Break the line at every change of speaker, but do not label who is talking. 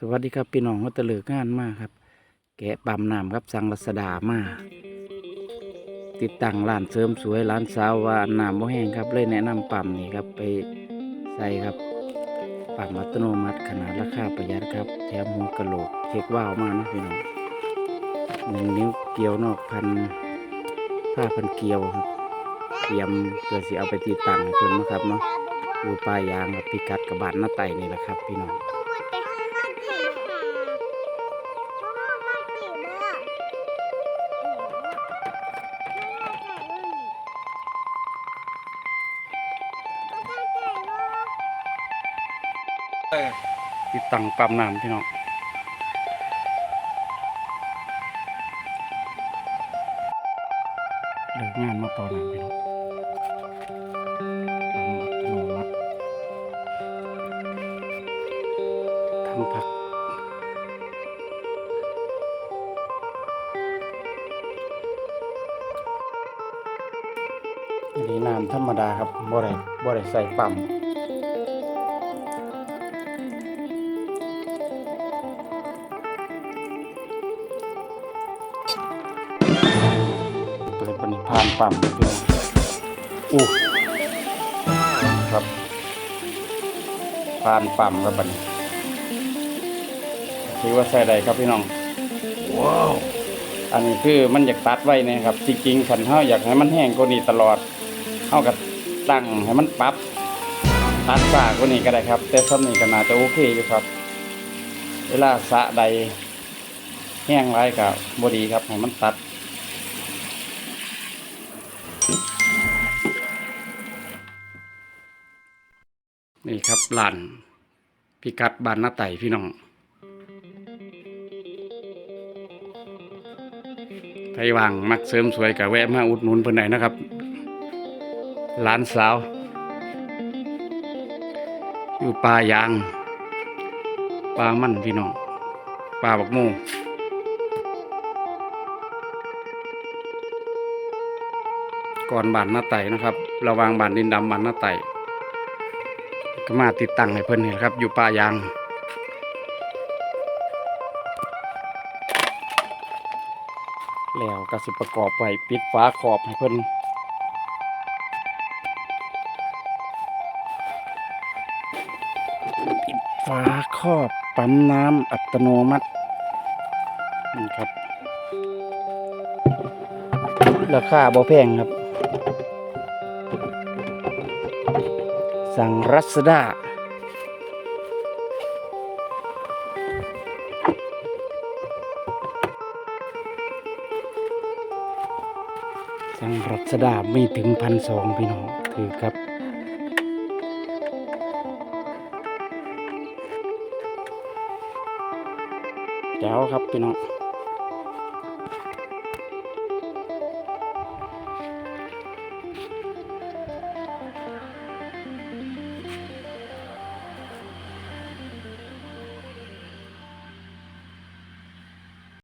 สวัสดีครับพี่น้องเขาตเลือกงานมากครับ แกะปั๊มน้ำครับสั่งรัศดามาติดตั้งร้านเสริมสวยร้านสาวว่าน้ำบ่แห้งครับเลยแนะนำปั๊มนี่ครับไปใส่ครับปั๊มอัตโนมัติขนาดราคาประหยัดครับ แถมหัวกะโหลกเช็คว่าวมานะพี่น้องหนึ่งนิ้วเกี่ยวนอกพันผ้าพันเกลียวครับเตรียมเพื่อสิเอาไปติดตั้งเพิ่นนะครับเนาะอยู่ปลายยางครับพิกัดกระบานหน้าไตนี่แหละครับ พี่น้อง ติดตั้งปั๊มน้ำพี่น้องเลิกงานมาตอนนั้นพี่น้องทำผักอันนี้น้ำธรรมดาครับบ่ได้บ่ได้ใส่ปั๊ม เปิดปณิพานปั๊มเลยพี่น้องอู้ครับพานปั๊มครับบัดนี้ถือว่าใส่ได้ครับพี่น้องว้าวอันนี้คือมันอยากตัดไว้นะครับจริงๆขันเฮาอยากให้มันแห้งกว่านี้ตลอดเฮาก็ตั้งให้มันปรับตัดสากกว่านี้ก็ได้ครับ แต่ซ้ำนี้ก็น่าจะโอเคอยู่ครับ เวลาสระใดแห้งไรก็บ่ดีครับให้มันตัด นี่ครับลานพิกัดบานหน้าไต่พี่น้องใครว่างมักเสริมสวยกับแวะมาอุดหนุนเพิ่อนไหนนะครับหลานสาว อยู่ป่ายางป่ามั่นพี่น้องป่าบักโม ก่อนบานหน้าไต่นะครับ ระวางบานดินดำบานหน้าไต่ก็มาติดตั้งให้เพิ่นเห็นครับ อยู่ป่ายางแล้วก็สิประกอบไว้ปิดฝาขอบให้เพิ่นปิดฝาครอบปั๊มน้ำอัตโนมัตินี่ครับราคาบ่แพงครับ สั่งรัสดาสั่งรัสดาไม่ถึงพันสองพี่น้องถือครับแจ๋วครับพี่น้อง